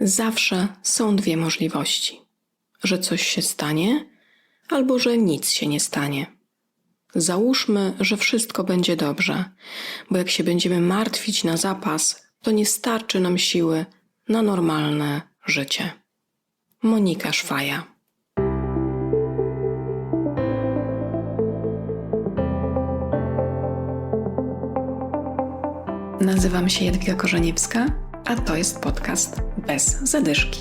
Zawsze są dwie możliwości: że coś się stanie, albo że nic się nie stanie. Załóżmy, że wszystko będzie dobrze, bo jak się będziemy martwić na zapas, to nie starczy nam siły na normalne życie. Monika Szwaja. Nazywam się Jadwiga Korzeniewska, a to jest podcast Bez Zadyszki.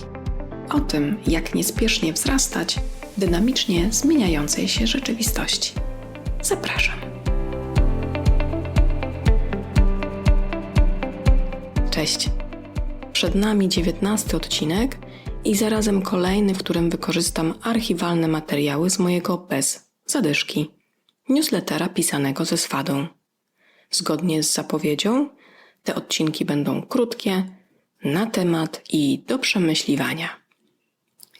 O tym, jak niespiesznie wzrastać w dynamicznie zmieniającej się rzeczywistości. Zapraszam. Cześć. Przed nami dziewiętnasty odcinek i zarazem kolejny, w którym wykorzystam archiwalne materiały z mojego Bez Zadyszki newslettera pisanego ze swadą. Zgodnie z zapowiedzią, te odcinki będą krótkie, na temat i do przemyśliwania.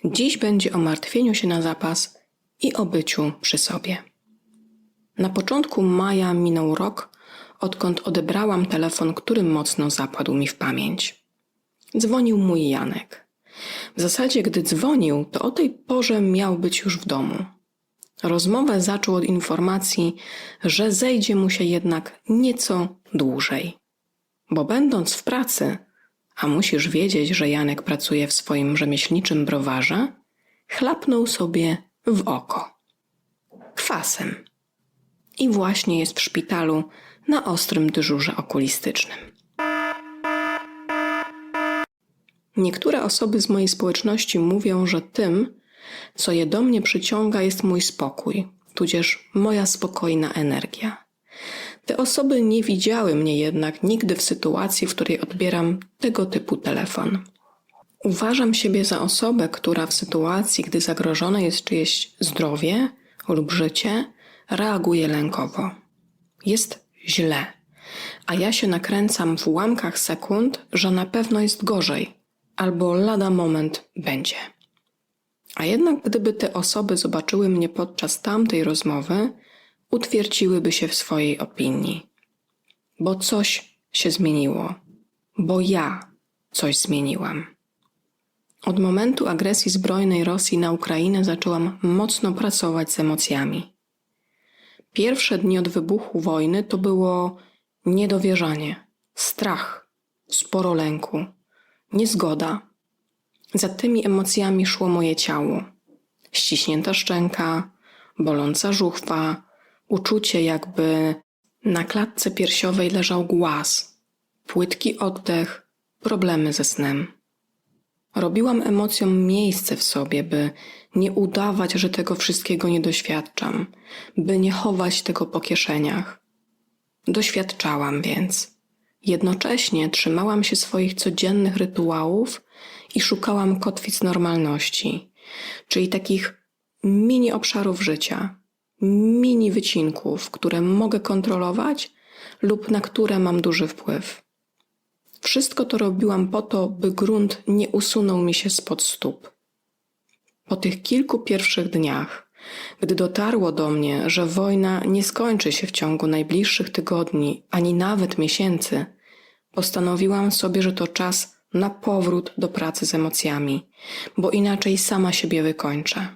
Dziś będzie o martwieniu się na zapas i o byciu przy sobie. Na początku maja minął rok, odkąd odebrałam telefon, który mocno zapadł mi w pamięć. Dzwonił mój Janek. W zasadzie, gdy dzwonił, to o tej porze miał być już w domu. Rozmowę zaczął od informacji, że zejdzie mu się jednak nieco dłużej. Bo będąc w pracy, a musisz wiedzieć, że Janek pracuje w swoim rzemieślniczym browarze, chlapnął sobie w oko. Kwasem. I właśnie jest w szpitalu na ostrym dyżurze okulistycznym. Niektóre osoby z mojej społeczności mówią, że tym, co je do mnie przyciąga, jest mój spokój, tudzież moja spokojna energia. Te osoby nie widziały mnie jednak nigdy w sytuacji, w której odbieram tego typu telefon. Uważam siebie za osobę, która w sytuacji, gdy zagrożone jest czyjeś zdrowie lub życie, reaguje lękowo. Jest źle, a ja się nakręcam w ułamkach sekund, że na pewno jest gorzej, albo lada moment będzie. A jednak gdyby te osoby zobaczyły mnie podczas tamtej rozmowy, utwierdziłyby się w swojej opinii. Bo coś się zmieniło, bo ja coś zmieniłam. Od momentu agresji zbrojnej Rosji na Ukrainę zaczęłam mocno pracować z emocjami. Pierwsze dni od wybuchu wojny to było niedowierzanie, strach, sporo lęku, niezgoda. Za tymi emocjami szło moje ciało. Ściśnięta szczęka, boląca żuchwa, uczucie, jakby na klatce piersiowej leżał głaz, płytki oddech, problemy ze snem. Robiłam emocjom miejsce w sobie, by nie udawać, że tego wszystkiego nie doświadczam, by nie chować tego po kieszeniach. Doświadczałam więc. Jednocześnie trzymałam się swoich codziennych rytuałów i szukałam kotwic normalności, czyli takich mini obszarów życia, mini wycinków, które mogę kontrolować lub na które mam duży wpływ. Wszystko to robiłam po to, by grunt nie usunął mi się spod stóp. Po tych kilku pierwszych dniach, gdy dotarło do mnie, że wojna nie skończy się w ciągu najbliższych tygodni ani nawet miesięcy, postanowiłam sobie, że to czas na powrót do pracy z emocjami, bo inaczej sama siebie wykończę.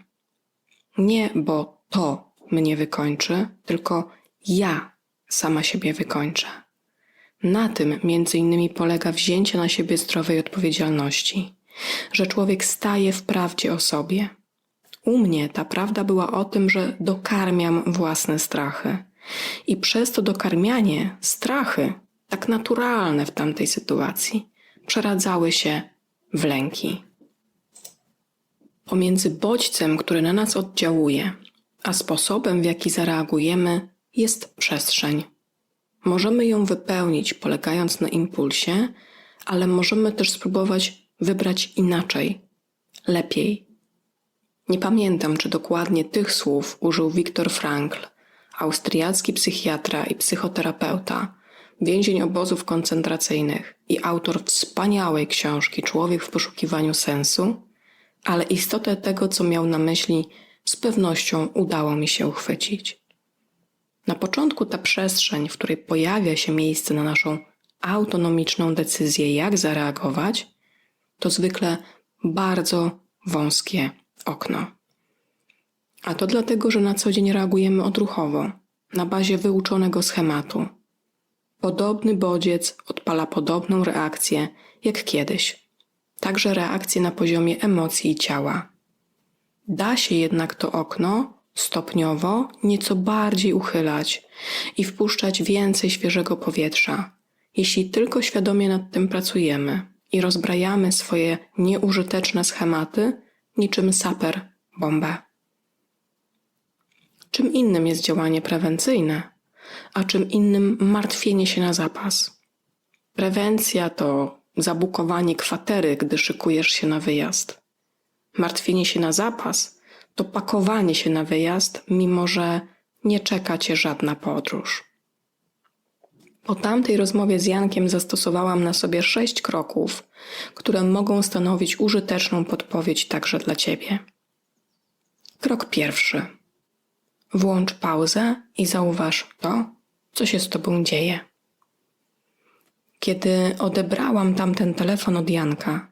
Nie, bo to mnie wykończy, tylko ja sama siebie wykończę. Na tym między innymi polega wzięcie na siebie zdrowej odpowiedzialności, że człowiek staje w prawdzie o sobie. U mnie ta prawda była o tym, że dokarmiam własne strachy. I przez to dokarmianie strachy, tak naturalne w tamtej sytuacji, przeradzały się w lęki. Pomiędzy bodźcem, który na nas oddziałuje, a sposobem, w jaki zareagujemy, jest przestrzeń. Możemy ją wypełnić, polegając na impulsie, ale możemy też spróbować wybrać inaczej, lepiej. Nie pamiętam, czy dokładnie tych słów użył Viktor Frankl, austriacki psychiatra i psychoterapeuta, więzień obozów koncentracyjnych i autor wspaniałej książki Człowiek w poszukiwaniu sensu, ale istotę tego, co miał na myśli, z pewnością udało mi się uchwycić. Na początku ta przestrzeń, w której pojawia się miejsce na naszą autonomiczną decyzję, jak zareagować, to zwykle bardzo wąskie okno. A to dlatego, że na co dzień reagujemy odruchowo, na bazie wyuczonego schematu. Podobny bodziec odpala podobną reakcję jak kiedyś, także reakcję na poziomie emocji i ciała. Da się jednak to okno stopniowo nieco bardziej uchylać i wpuszczać więcej świeżego powietrza, jeśli tylko świadomie nad tym pracujemy i rozbrajamy swoje nieużyteczne schematy niczym saper bombę. Czym innym jest działanie prewencyjne, a czym innym martwienie się na zapas. Prewencja to zabukowanie kwatery, gdy szykujesz się na wyjazd. Martwienie się na zapas to pakowanie się na wyjazd, mimo że nie czeka cię żadna podróż. Po tamtej rozmowie z Jankiem zastosowałam na sobie sześć kroków, które mogą stanowić użyteczną podpowiedź także dla ciebie. Krok pierwszy. Włącz pauzę i zauważ to, co się z tobą dzieje. Kiedy odebrałam tamten telefon od Janka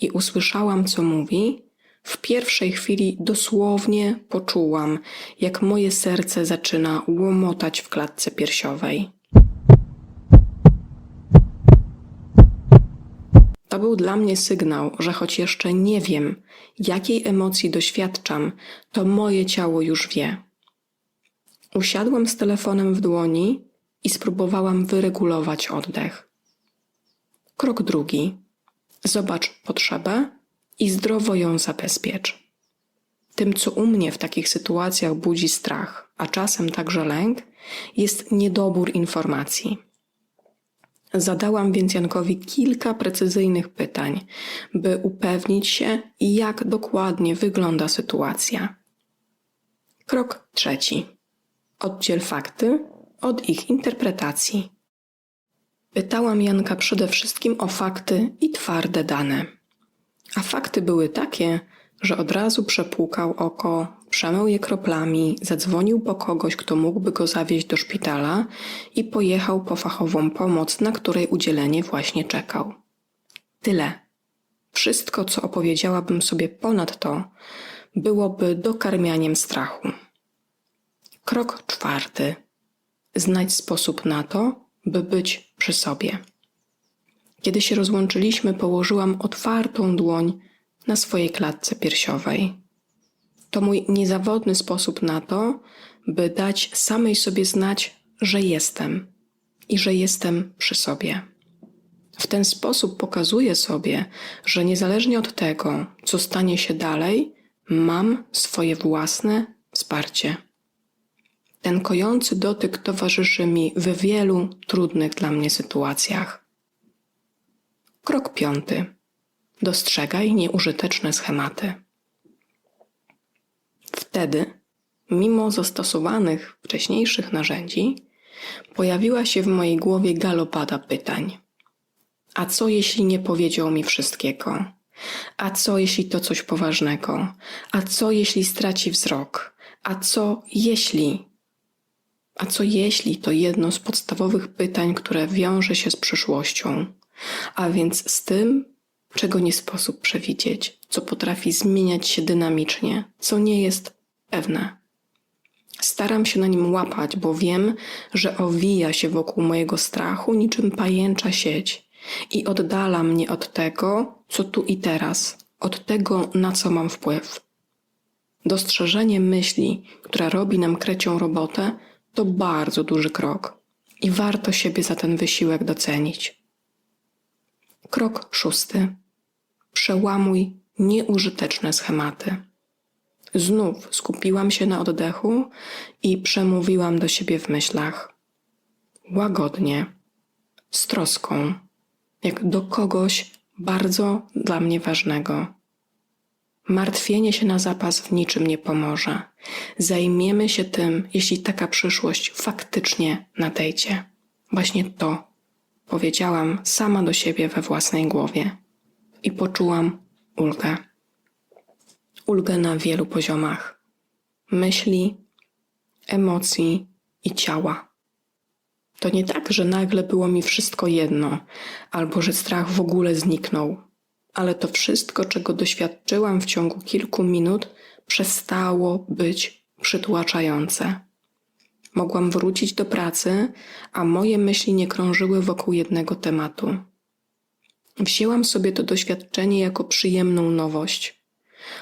i usłyszałam, co mówi, w pierwszej chwili dosłownie poczułam, jak moje serce zaczyna łomotać w klatce piersiowej. To był dla mnie sygnał, że choć jeszcze nie wiem, jakiej emocji doświadczam, to moje ciało już wie. Usiadłam z telefonem w dłoni i spróbowałam wyregulować oddech. Krok drugi. Zobacz potrzebę i zdrowo ją zabezpiecz. Tym, co u mnie w takich sytuacjach budzi strach, a czasem także lęk, jest niedobór informacji. Zadałam więc Jankowi kilka precyzyjnych pytań, by upewnić się, jak dokładnie wygląda sytuacja. Krok trzeci. Oddziel fakty od ich interpretacji. Pytałam Janka przede wszystkim o fakty i twarde dane. A fakty były takie, że od razu przepłukał oko, przemył je kroplami, zadzwonił po kogoś, kto mógłby go zawieźć do szpitala i pojechał po fachową pomoc, na której udzielenie właśnie czekał. Tyle. Wszystko, co opowiedziałabym sobie ponad to, byłoby dokarmianiem strachu. Krok czwarty. Znajdź sposób na to, by być przy sobie. Kiedy się rozłączyliśmy, położyłam otwartą dłoń na swojej klatce piersiowej. To mój niezawodny sposób na to, by dać samej sobie znać, że jestem i że jestem przy sobie. W ten sposób pokazuję sobie, że niezależnie od tego, co stanie się dalej, mam swoje własne wsparcie. Ten kojący dotyk towarzyszy mi w wielu trudnych dla mnie sytuacjach. Krok piąty. Dostrzegaj nieużyteczne schematy. Wtedy, mimo zastosowanych wcześniejszych narzędzi, pojawiła się w mojej głowie galopada pytań. A co jeśli nie powiedział mi wszystkiego? A co jeśli to coś poważnego? A co jeśli straci wzrok? A co jeśli? A co jeśli to jedno z podstawowych pytań, które wiąże się z przyszłością, a więc z tym, czego nie sposób przewidzieć, co potrafi zmieniać się dynamicznie, co nie jest pewne. Staram się na nim łapać, bo wiem, że owija się wokół mojego strachu niczym pajęcza sieć i oddala mnie od tego, co tu i teraz, od tego, na co mam wpływ. Dostrzeżenie myśli, która robi nam krecią robotę, to bardzo duży krok i warto siebie za ten wysiłek docenić. Krok szósty. Przełamuj nieużyteczne schematy. Znów skupiłam się na oddechu i przemówiłam do siebie w myślach. Łagodnie, z troską, jak do kogoś bardzo dla mnie ważnego. Martwienie się na zapas w niczym nie pomoże. Zajmiemy się tym, jeśli taka przyszłość faktycznie nadejdzie. Właśnie to powiedziałam sama do siebie we własnej głowie i poczułam ulgę. Ulgę na wielu poziomach myśli, emocji i ciała. To nie tak, że nagle było mi wszystko jedno, albo że strach w ogóle zniknął. ale to wszystko, czego doświadczyłam w ciągu kilku minut, przestało być przytłaczające. Mogłam wrócić do pracy, a moje myśli nie krążyły wokół jednego tematu. Wzięłam sobie to doświadczenie jako przyjemną nowość.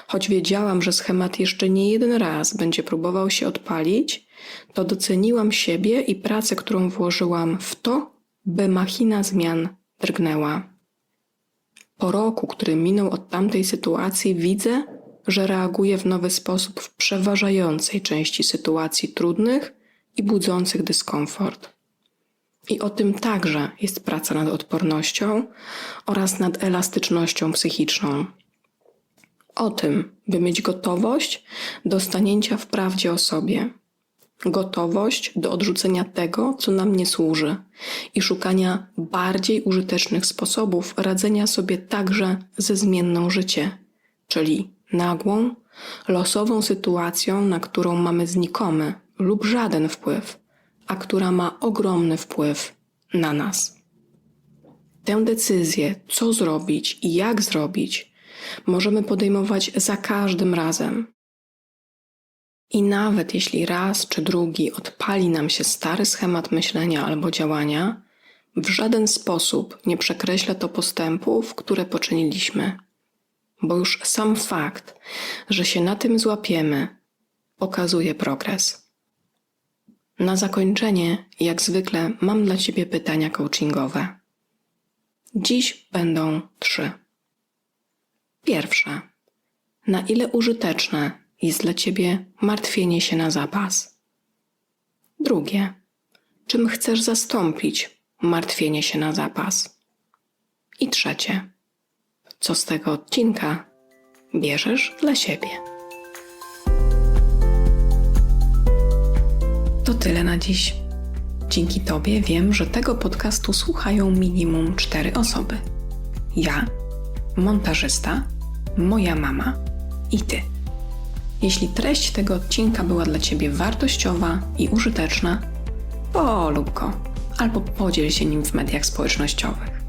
Choć wiedziałam, że schemat jeszcze nie jeden raz będzie próbował się odpalić, to doceniłam siebie i pracę, którą włożyłam w to, by machina zmian drgnęła. Po roku, który minął od tamtej sytuacji, widzę, że reaguję w nowy sposób w przeważającej części sytuacji trudnych i budzących dyskomfort. I o tym także jest praca nad odpornością oraz nad elastycznością psychiczną. O tym, by mieć gotowość do stanięcia w prawdzie o sobie, gotowość do odrzucenia tego, co nam nie służy i szukania bardziej użytecznych sposobów radzenia sobie także ze zmienną życie, czyli nagłą, losową sytuacją, na którą mamy znikomy lub żaden wpływ, a która ma ogromny wpływ na nas. Tę decyzję, co zrobić i jak zrobić, możemy podejmować za każdym razem. I nawet jeśli raz czy drugi odpali nam się stary schemat myślenia albo działania, w żaden sposób nie przekreśla to postępów, które poczyniliśmy. Bo już sam fakt, że się na tym złapiemy, pokazuje progres. Na zakończenie, jak zwykle, mam dla Ciebie pytania coachingowe. Dziś będą trzy. Pierwsze. Na ile użyteczne jest dla Ciebie martwienie się na zapas? Drugie. Czym chcesz zastąpić martwienie się na zapas? I trzecie. Co z tego odcinka bierzesz dla siebie? To tyle na dziś. Dzięki Tobie wiem, że tego podcastu słuchają minimum cztery osoby. Ja, montażysta, moja mama i Ty. Jeśli treść tego odcinka była dla Ciebie wartościowa i użyteczna, polub go albo podziel się nim w mediach społecznościowych.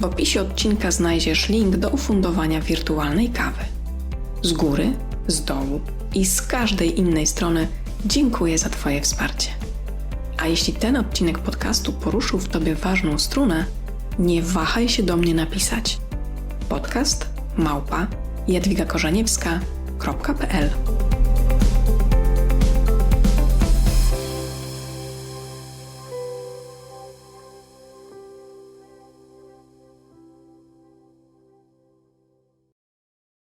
W opisie odcinka znajdziesz link do ufundowania wirtualnej kawy. Z góry, z dołu i z każdej innej strony dziękuję za Twoje wsparcie. A jeśli ten odcinek podcastu poruszył w Tobie ważną strunę, nie wahaj się do mnie napisać. Podcast małpa jadwigakorzeniewska.pl